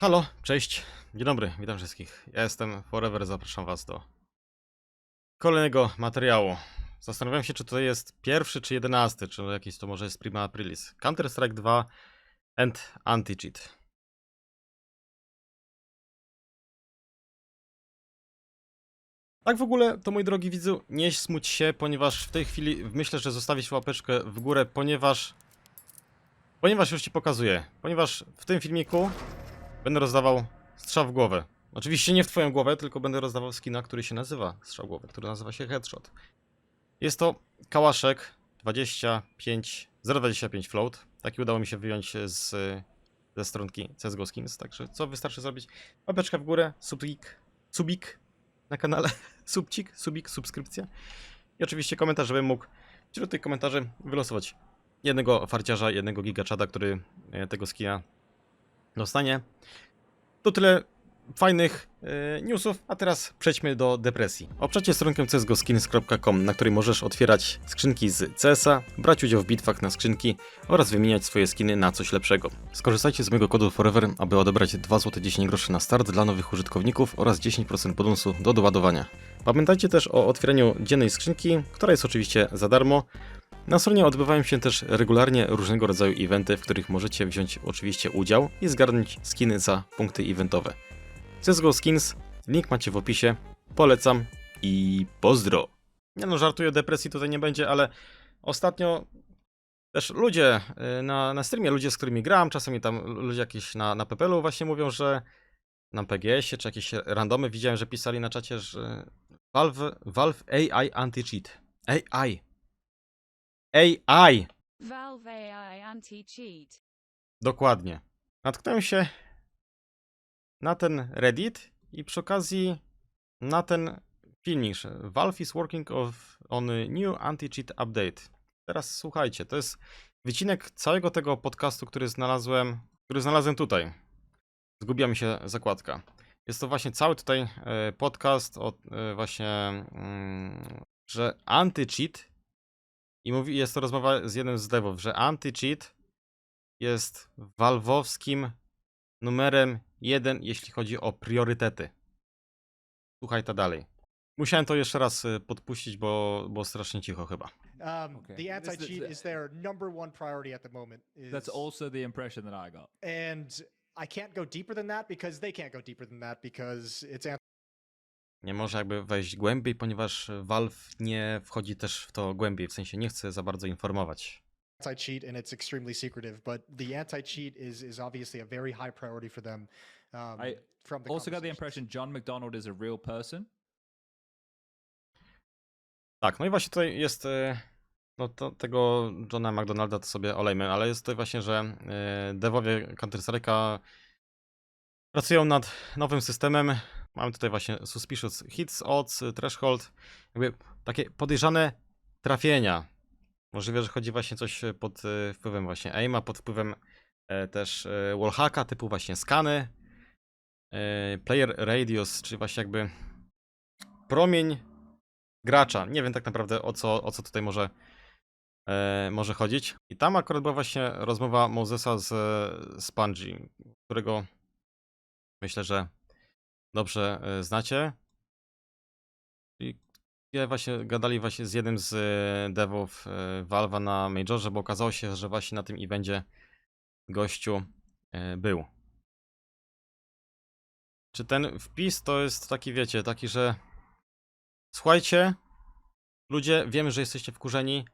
Halo, cześć, dzień dobry, witam wszystkich. Ja jestem Forever, zapraszam was do kolejnego materiału. Zastanawiam się, czy to jest pierwszy, czy jedenasty, czy jakiś to może jest Prima Aprilis. Counter-Strike 2 and Anti-Cheat. Tak w ogóle, to mój drogi widzu, nie smuć się, ponieważ w tej chwili myślę, że zostawić łapeczkę w górę, ponieważ ponieważ już ci pokazuję, ponieważ w tym filmiku Będę rozdawał strzał w głowę. Oczywiście nie w twoją głowę, tylko będę rozdawał skina, który się nazywa strzał w głowę, który nazywa się Headshot. Jest to kałaszek 25, 025 float. Taki udało mi się wyjąć z, ze stronki CSGO Skins, także co wystarczy zrobić? Łapeczka w górę, subik, subik na kanale, subcik, subik, subskrypcja. I oczywiście komentarz, żebym mógł wśród tych komentarzy wylosować jednego farciarza, jednego gigaczada, który e, tego skina dostanie. To tyle fajnych e, newsów, a teraz przejdźmy do depresji. Oprzecie stronkę csgoskins.com, na której możesz otwierać skrzynki z CS-a, brać udział w bitwach na skrzynki oraz wymieniać swoje skiny na coś lepszego. Skorzystajcie z mojego kodu Forever, aby odebrać 2 zł 10 groszy na start dla nowych użytkowników oraz 10% bonusu do doładowania. Pamiętajcie też o otwieraniu dziennej skrzynki, która jest oczywiście za darmo, na stronie odbywają się też regularnie różnego rodzaju eventy, w których możecie wziąć oczywiście udział i zgarnąć skiny za punkty eventowe. CSGO Skins, link macie w opisie, polecam i pozdro! Nie no, żartuję, depresji tutaj nie będzie, ale ostatnio też ludzie y, na, na streamie, ludzie z którymi gram, czasami tam ludzie jakieś na, na PPL-u właśnie mówią, że na PGS-ie czy jakieś randomy widziałem, że pisali na czacie, że Valve, Valve AI Anti-Cheat. AI, AI! Valve AI anti-cheat. Dokładnie. Natknąłem się na ten Reddit i przy okazji na ten filmik, Valve is working of, on new anti-cheat update. Teraz słuchajcie, to jest wycinek całego tego podcastu, który znalazłem, który znalazłem tutaj. Zgubiła mi się zakładka. Jest to właśnie cały tutaj e, podcast o e, właśnie, mm, że anti-cheat i mówi, jest to rozmowa z jednym z devów, że anti-cheat jest walwowskim numerem jeden, jeśli chodzi o priorytety. Słuchaj to dalej. Musiałem to jeszcze raz y, podpuścić, bo, bo strasznie cicho chyba. Um, Okay. The anti-cheat is their number one priority at the moment. Is, That's also the impression that I got. And I can't go deeper than that because they can't go deeper than that because it's Nie może jakby wejść głębiej, ponieważ Valve nie wchodzi też w to głębiej, w sensie nie chce za bardzo informować. anti-cheat and it's extremely secretive. But the anti-cheat is is obviously a very high priority for them. Um, I from the Also got the impression John McDonald is a real person. Tak, no i właśnie tutaj jest. y, No to, tego Johna McDonalda to sobie olejmy, ale jest tutaj właśnie, że y, devowie Counter-Strike'a pracują nad nowym systemem. Mamy tutaj właśnie suspicious hits, odds, threshold, jakby takie podejrzane trafienia. Możliwe, że chodzi właśnie coś pod y, wpływem właśnie aima, pod wpływem e, też e, wallhacka, typu właśnie skany, e, player radius, czyli właśnie jakby promień gracza. Nie wiem tak naprawdę o co, o co tutaj może, e, może chodzić. I tam akurat była właśnie rozmowa Mosesa z Spongy, którego myślę, że dobrze e, znacie. I ja właśnie gadali właśnie z jednym z e, devów e, Valve'a na Majorze, bo okazało się, że właśnie na tym evencie gościu e, był. Czy ten wpis to jest taki, wiecie, taki, że słuchajcie, ludzie, wiemy, że jesteście wkurzeni,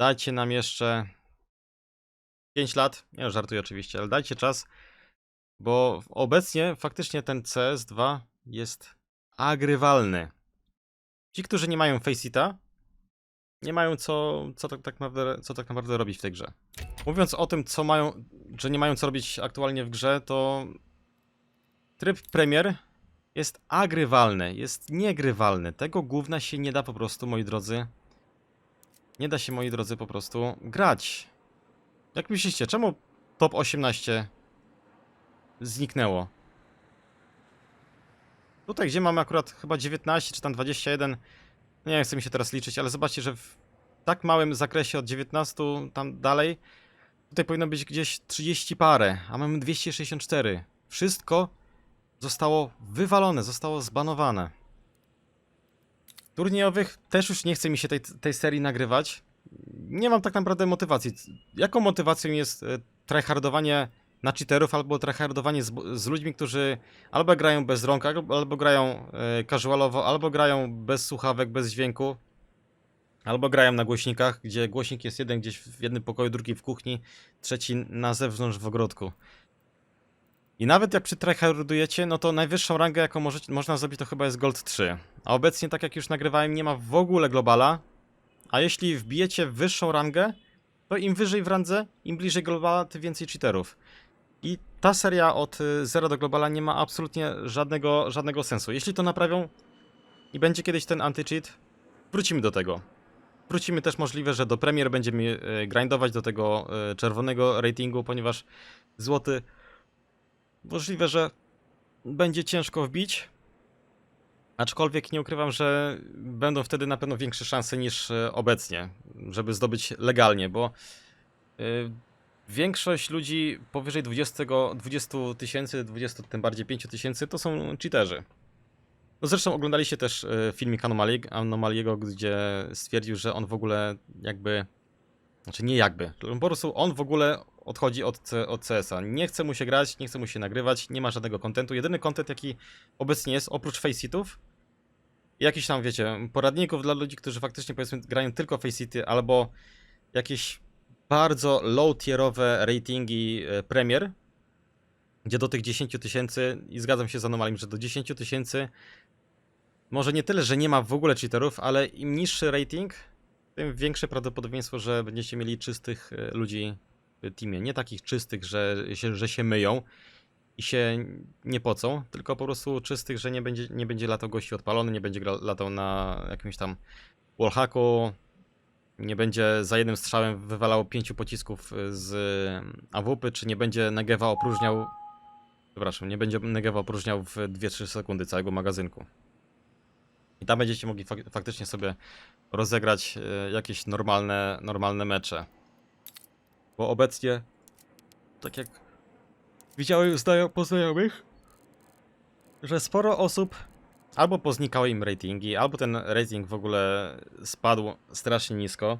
dajcie nam jeszcze 5 lat, nie żartuję oczywiście, ale dajcie czas, bo obecnie faktycznie ten CS2 jest agrywalny. Ci, którzy nie mają Faceita, nie mają co, co, tak, tak naprawdę, co tak naprawdę robić w tej grze. Mówiąc o tym, co mają, że nie mają co robić aktualnie w grze, to tryb Premier jest agrywalny, jest niegrywalny. Tego gówna się nie da po prostu, moi drodzy. Nie da się, moi drodzy, po prostu grać. Jak myślicie, czemu top 18 zniknęło? Tutaj, gdzie mamy akurat chyba 19 czy tam 21, no nie chcę mi się teraz liczyć, ale zobaczcie, że w tak małym zakresie od 19 tam dalej, tutaj powinno być gdzieś 30 parę, a mamy 264. wszystko zostało wywalone, zostało zbanowane. Turniejowych też już nie chce mi się tej, tej serii nagrywać. Nie mam tak naprawdę motywacji. Jaką motywacją jest e, tryhardowanie na cheaterów albo tryhardowanie z, z ludźmi, którzy albo grają bez rąk, albo, albo grają e, casualowo, albo grają bez słuchawek, bez dźwięku, albo grają na głośnikach, gdzie głośnik jest jeden gdzieś w jednym pokoju, drugi w kuchni, trzeci na zewnątrz w ogródku. I nawet jak przytryhardujecie, no to najwyższą rangę, jaką możecie, można zrobić, to chyba jest Gold 3. A obecnie, tak jak już nagrywałem, nie ma w ogóle globala. A jeśli wbijecie wyższą rangę, to im wyżej w randze, im bliżej globala, tym więcej cheaterów. I ta seria od y, zera do globala nie ma absolutnie żadnego, żadnego sensu. Jeśli to naprawią i będzie kiedyś ten anti-cheat, wrócimy do tego. Wrócimy też możliwe, że do premier będziemy y, grindować do tego y, czerwonego ratingu, ponieważ złoty możliwe, że będzie ciężko wbić. Aczkolwiek nie ukrywam, że będą wtedy na pewno większe szanse niż obecnie, żeby zdobyć legalnie, bo większość ludzi powyżej 20 20 tysięcy, 20 tym bardziej 5 tysięcy to są cheaterzy. No zresztą oglądaliście też e, filmik Anomali- Anomaliego, gdzie stwierdził, że on w ogóle jakby, znaczy nie jakby, po prostu on w ogóle odchodzi od, od CS-a. Nie chce mu się grać, nie chce mu się nagrywać, nie ma żadnego kontentu. Jedyny kontent, jaki obecnie jest, oprócz faceitów, i jakichś tam, wiecie, poradników dla ludzi, którzy faktycznie powiedzmy grają tylko faceity, albo jakieś bardzo low-tierowe ratingi e, premier, gdzie do tych 10 tysięcy, i zgadzam się z anomaliem, że do 10 tysięcy może nie tyle, że nie ma w ogóle cheaterów, ale im niższy rating, tym większe prawdopodobieństwo, że będziecie mieli czystych e, ludzi w teamie. Nie takich czystych, że się, że się myją i się nie pocą, tylko po prostu czystych, że nie będzie, nie będzie latał gości odpalony, nie będzie latał na jakimś tam wallhacku, nie będzie za jednym strzałem wywalał pięciu pocisków z AWP, czy nie będzie Negewa opróżniał, przepraszam, nie będzie Negewa opróżniał w 2-3 sekundy całego magazynku. I tam będziecie mogli fak- faktycznie sobie rozegrać e, jakieś normalne, normalne mecze. Bo obecnie, tak jak widziałem po znajomych, że sporo osób albo poznikały im ratingi, albo ten rating w ogóle spadł strasznie nisko.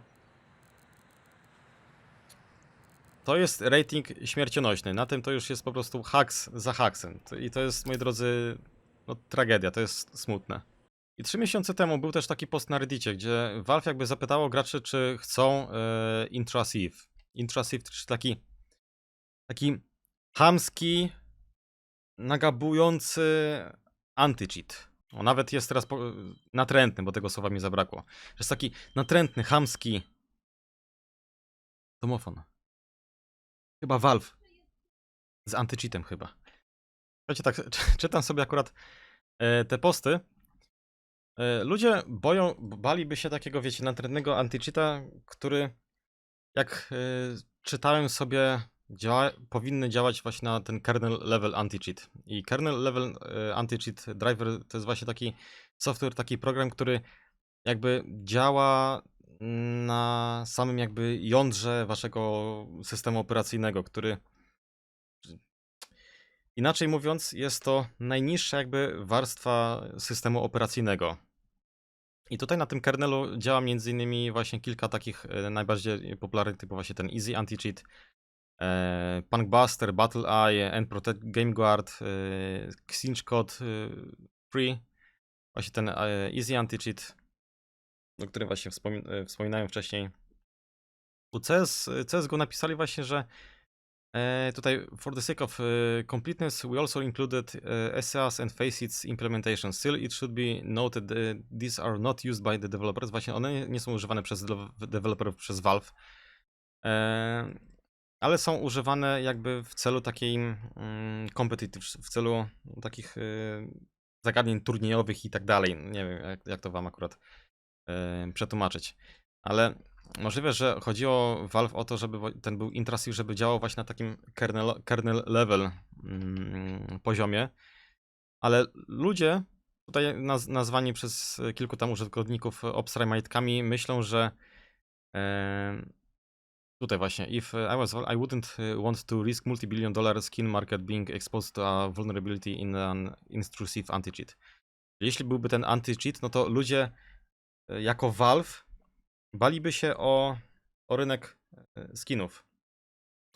To jest rating śmiercionośny. Na tym to już jest po prostu haks za haksem. I to jest, moi drodzy, no, tragedia, to jest smutne. I trzy miesiące temu był też taki post na Reddicie, gdzie Valve jakby zapytało graczy, czy chcą e, intrusive. Intrusive, czyli taki taki chamski, nagabujący anti-cheat. O, nawet jest teraz po, natrętny, bo tego słowa mi zabrakło. Jest taki natrętny, chamski domofon. Chyba Valve. Z anti-cheatem chyba. Słuchajcie, tak, czytam sobie akurat e, te posty. E, ludzie boją, baliby się takiego, wiecie, natrętnego anti-cheata, który jak e, czytałem sobie powinny działać właśnie na ten kernel level anti-cheat. I kernel level e, anti-cheat driver to jest właśnie taki software, taki program, który jakby działa na samym jakby jądrze waszego systemu operacyjnego, który inaczej mówiąc jest to najniższa jakby warstwa systemu operacyjnego. I tutaj na tym kernelu działa między innymi właśnie kilka takich e, najbardziej popularnych typu właśnie ten Easy Anti-Cheat, e, Punkbuster, Battle Eye, End Protect, Game Guard, e, Xinch Code e, Free, właśnie ten e, Easy Anti-Cheat, o którym właśnie wspomin e, wspominałem wcześniej. U CS, CSGO napisali właśnie, że e, tutaj for the sake of e, completeness we also included e, SEAs and Faceit implementation. Still it should be noted that these are not used by the developers. Właśnie one nie- są używane przez dewe- deweloperów przez Valve. E, ale są używane jakby w celu takiej mm, competitive, w celu takich y, zagadnień turniejowych i tak dalej. Nie wiem, jak, jak to wam akurat y, przetłumaczyć. Ale możliwe, że chodziło Valve o to, żeby ten był intrusive, żeby działał właśnie na takim kernel, kernel level mm, poziomie. Ale ludzie, tutaj naz, nazwani przez kilku tam użytkowników obsrajmajtkami, myślą, że Tutaj właśnie. If uh, I was I wouldn't uh, want to risk multi-billion dollar skin market being exposed to a vulnerability in an intrusive anti-cheat. Jeśli byłby ten anti-cheat, no to ludzie e, jako Valve baliby się o, o rynek e, skinów.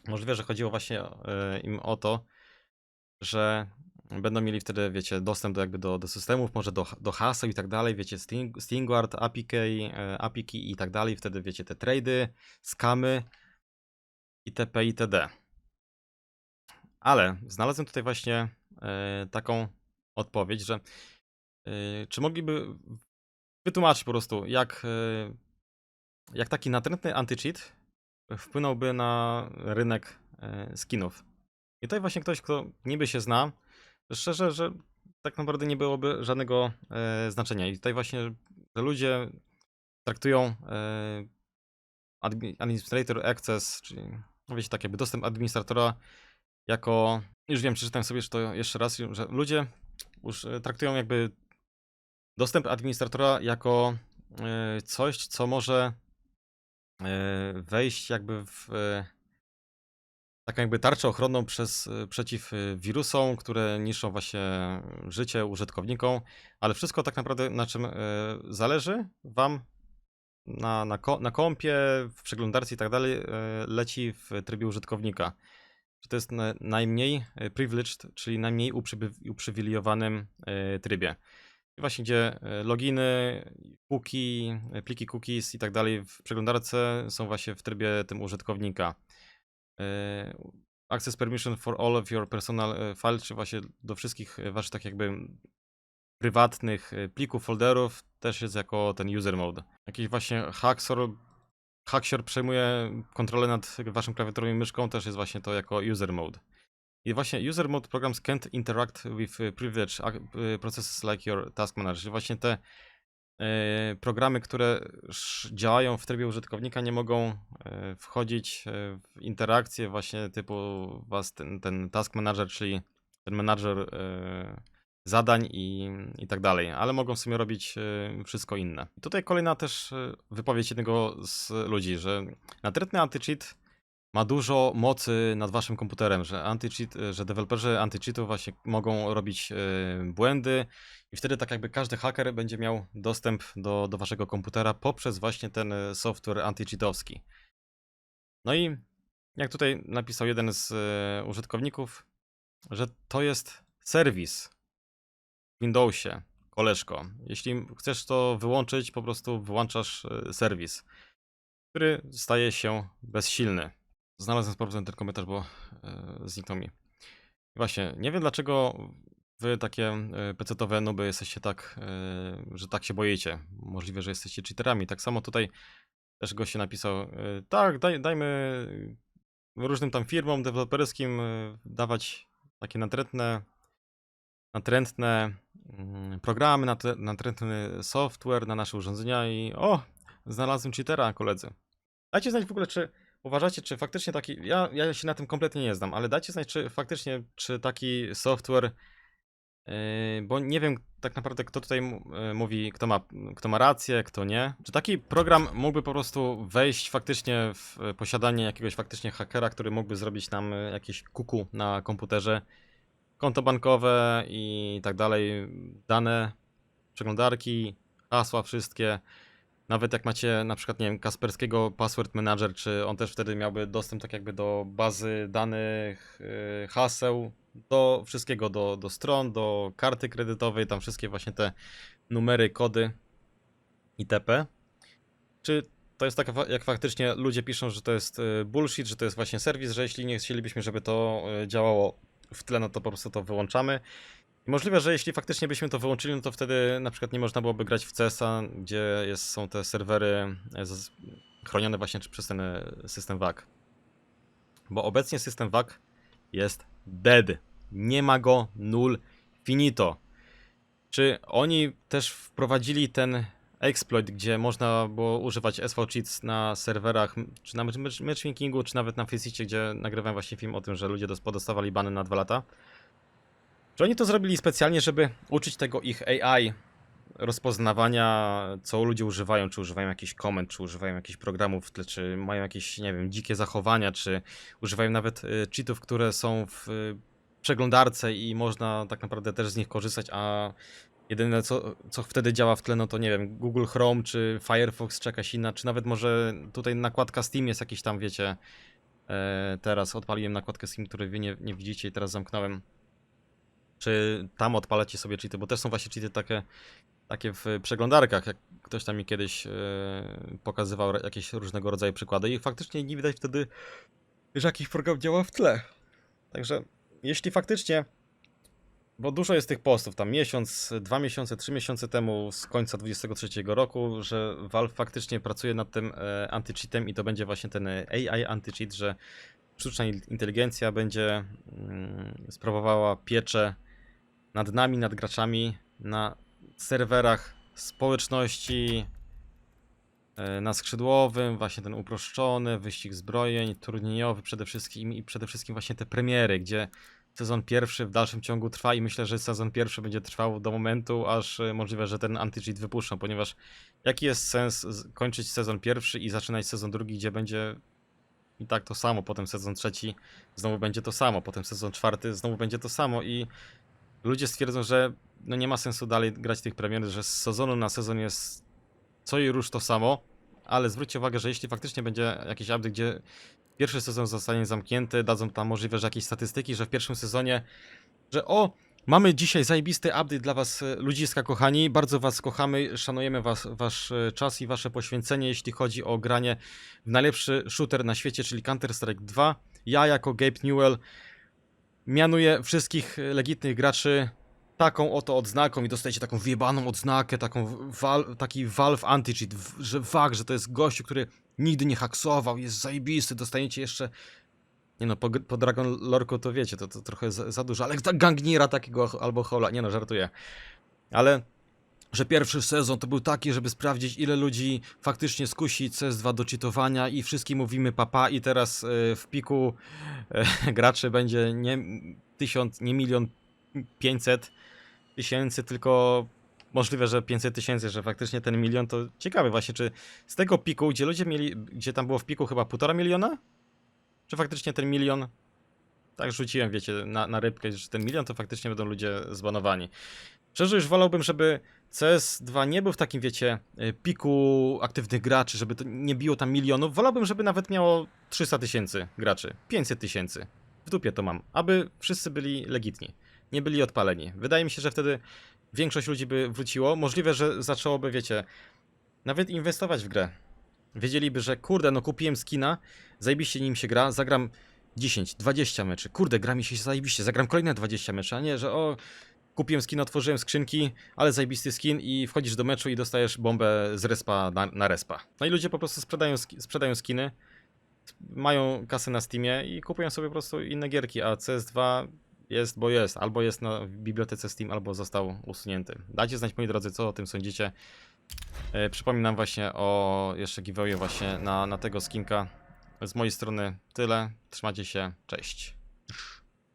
Możliwe, że chodziło właśnie e, im o to, że będą mieli wtedy, wiecie, dostęp do jakby do, do systemów, może do, do haseł i tak dalej, wiecie, Sting, Stingward, API e, API i tak dalej, wtedy wiecie, te trady, skamy, itp. itd. Ale znalazłem tutaj właśnie e, taką odpowiedź, że e, czy mogliby wytłumaczyć po prostu, jak, e, jak taki natrętny anti-cheat wpłynąłby na rynek e, skinów. I tutaj właśnie ktoś, kto niby się zna, szczerze, że tak naprawdę nie byłoby żadnego e, znaczenia. I tutaj właśnie, że ludzie traktują e, admi- Administrator Access, czyli no wiecie, tak jakby dostęp administratora jako, już wiem, przeczytałem sobie to jeszcze raz, że ludzie już e, traktują jakby dostęp administratora jako e, coś, co może e, wejść jakby w e, taką jakby tarczę ochronną przez, e, przeciw e, wirusom, które niszczą właśnie życie użytkownikom, ale wszystko tak naprawdę na czym e, zależy wam na, na, ko- na kompie, w przeglądarce i tak dalej leci w trybie użytkownika. To jest na, najmniej privileged, czyli najmniej uprzywilejowanym trybie. Właśnie gdzie loginy, cookie, pliki cookies i tak dalej w przeglądarce są właśnie w trybie tym użytkownika. E, Access permission for all of your personal e, files, czy właśnie do wszystkich e, waszych tak jakby prywatnych plików, folderów też jest jako ten user mode. Jakiś właśnie Haxor, Haxior przejmuje kontrolę nad waszym klawiaturą i myszką, też jest właśnie to jako user mode. I właśnie user mode programs can't interact with privileged processes like your task manager. Właśnie te programy, które działają w trybie użytkownika, nie mogą wchodzić e, w interakcje właśnie typu was ten, ten task manager, czyli ten menadżer e, zadań i, i tak dalej, ale mogą w sumie robić e, wszystko inne. I tutaj kolejna też e, wypowiedź jednego z ludzi, że natrętny anti-cheat ma dużo mocy nad waszym komputerem, że anti-cheat, e, że deweloperzy anti-cheatów właśnie mogą robić e, błędy i wtedy tak jakby każdy haker będzie miał dostęp do, do waszego komputera poprzez właśnie ten e, software anti-cheatowski. No i jak tutaj napisał jeden z e, użytkowników, że to jest serwis w Windowsie, koleżko. Jeśli chcesz to wyłączyć, po prostu wyłączasz e, serwis, który staje się bezsilny. Znalazłem z powrotem ten komentarz, bo e, zniknął mi. Właśnie, nie wiem dlaczego wy takie pecetowe nuby jesteście tak, że tak się boicie. Możliwe, że jesteście cheaterami. Tak samo tutaj też goście napisał, e, tak, daj, dajmy różnym tam firmom deweloperskim e, dawać takie natrętne, natrętne mm, programy, natrętny software na nasze urządzenia i o, znalazłem cheatera, koledzy. Dajcie znać w ogóle, czy uważacie, czy faktycznie taki, ja, ja się na tym kompletnie nie znam, ale dajcie znać, czy faktycznie, czy taki software, yy, bo nie wiem tak naprawdę, kto tutaj yy, mówi, kto ma, kto ma rację, kto nie. Czy taki program mógłby po prostu wejść faktycznie w yy, posiadanie jakiegoś faktycznie hakera, który mógłby zrobić nam yy, jakieś kuku na komputerze, konto bankowe i tak dalej, dane, przeglądarki, hasła wszystkie. Nawet jak macie na przykład, nie wiem, Kasperskiego Password Manager, czy on też wtedy miałby dostęp tak jakby do bazy danych, haseł, do wszystkiego, do, do stron, do karty kredytowej, tam wszystkie właśnie te numery, kody itp. Czy to jest tak, jak faktycznie ludzie piszą, że to jest yy, bullshit, że to jest właśnie serwis, że jeśli nie chcielibyśmy, żeby to yy, działało w tle, no to po prostu to wyłączamy. I możliwe, że jeśli faktycznie byśmy to wyłączyli, no to wtedy na przykład nie można byłoby grać w CESa, gdzie jest, są te serwery z- chronione właśnie przez ten system WAC. Bo obecnie system WAC jest dead. Nie ma go, null, finito. Czy oni też wprowadzili ten exploit, gdzie można było używać SV Cheats na serwerach, czy na match- matchmakingu, czy nawet na Face'icie, gdzie nagrywałem właśnie film o tym, że ludzie dos- podostawali bany na dwa lata? Czy oni to zrobili specjalnie, żeby uczyć tego ich AI rozpoznawania, co ludzie używają, czy używają jakichś komend, czy używają jakichś programów czy mają jakieś, nie wiem, dzikie zachowania, czy używają nawet y, cheatów, które są w y, przeglądarce i można tak naprawdę też z nich korzystać, a jedyne co, co wtedy działa w tle, no to nie wiem, Google Chrome, czy Firefox, czy jakaś inna, czy nawet może tutaj nakładka Steam jest jakiś tam, wiecie, e, teraz odpaliłem nakładkę Steam, której wy nie, nie widzicie i teraz zamknąłem. Czy tam odpalacie sobie cheaty, bo też są właśnie cheaty takie, takie w przeglądarkach, jak ktoś tam mi kiedyś e, pokazywał jakieś różnego rodzaju przykłady i faktycznie nie widać wtedy, że jakiś program działa w tle. Także jeśli faktycznie, bo dużo jest tych postów, tam miesiąc, dwa miesiące, trzy miesiące temu z końca 23 roku, że Valve faktycznie pracuje nad tym e, anti-cheatem i to będzie właśnie ten e, AI anti-cheat, że sztuczna in- inteligencja będzie mm, sprawowała pieczę nad nami, nad graczami, na serwerach społeczności, e, na skrzydłowym, właśnie ten uproszczony, wyścig zbrojeń, turniejowy przede wszystkim i przede wszystkim właśnie te premiery, gdzie sezon pierwszy w dalszym ciągu trwa i myślę, że sezon pierwszy będzie trwał do momentu, aż e, możliwe, że ten anti-cheat wypuszczą, ponieważ jaki jest sens kończyć sezon pierwszy i zaczynać sezon drugi, gdzie będzie i tak to samo, potem sezon trzeci znowu będzie to samo, potem sezon czwarty znowu będzie to samo i ludzie stwierdzą, że no nie ma sensu dalej grać tych premier, że z sezonu na sezon jest co i róż to samo, ale zwróćcie uwagę, że jeśli faktycznie będzie jakiś update, gdzie pierwszy sezon zostanie zamknięty, dadzą tam możliwe, że jakieś statystyki, że w pierwszym sezonie, że o, mamy dzisiaj zajebisty update dla was e, ludziska kochani, bardzo was kochamy, szanujemy was, wasz e, czas i wasze poświęcenie, jeśli chodzi o granie w najlepszy shooter na świecie, czyli Counter-Strike 2. Ja jako Gabe Newell mianuję wszystkich legitnych graczy taką oto odznaką i dostajecie taką wyjebaną odznakę, taką wal, taki Valve Anti-Cheat, że wag, że to jest gościu, który nigdy nie haksował, jest zajebisty, dostaniecie jeszcze nie no, po, po Dragon Lorku to wiecie, to, to trochę za, za dużo, ale tak Gangniera takiego albo Hola, nie no, żartuję. Ale, że pierwszy sezon to był taki, żeby sprawdzić ile ludzi faktycznie skusi CS2 do cheatowania i wszystkim mówimy papa i teraz y, w piku y, graczy będzie nie tysiąc, nie milion pięćset tysięcy, tylko możliwe, że 500 tysięcy, że faktycznie ten milion to ciekawe właśnie, czy z tego piku, gdzie ludzie mieli, gdzie tam było w piku chyba półtora miliona? Czy faktycznie ten milion, tak rzuciłem, wiecie, na, na rybkę, że ten milion to faktycznie będą ludzie zbanowani. Szczerze już wolałbym, żeby CS2 nie był w takim, wiecie, y, piku aktywnych graczy, żeby to nie biło tam milionów. Wolałbym, żeby nawet miało 300 tysięcy graczy, 500 tysięcy. W dupie to mam, aby wszyscy byli legitni, nie byli odpaleni. Wydaje mi się, że wtedy większość ludzi by wróciło. Możliwe, że zaczęłoby, wiecie, nawet inwestować w grę. Wiedzieliby, że kurde, no kupiłem skina, zajebiście nim się gra, zagram 10, 20 meczy, kurde, gra mi się zajebiście, zagram kolejne 20 meczy, a nie, że o, kupiłem skin, otworzyłem skrzynki, ale zajebisty skin i wchodzisz do meczu i dostajesz bombę z respa na, na respa. No i ludzie po prostu sprzedają, sprzedają skiny, mają kasę na Steamie i kupują sobie po prostu inne gierki, a CS2 jest, bo jest, albo jest na bibliotece Steam, albo został usunięty. Dajcie znać, moi drodzy, co o tym sądzicie. E, przypominam właśnie o jeszcze giveawayu właśnie na, na tego skinka. Z mojej strony tyle. Trzymajcie się, cześć.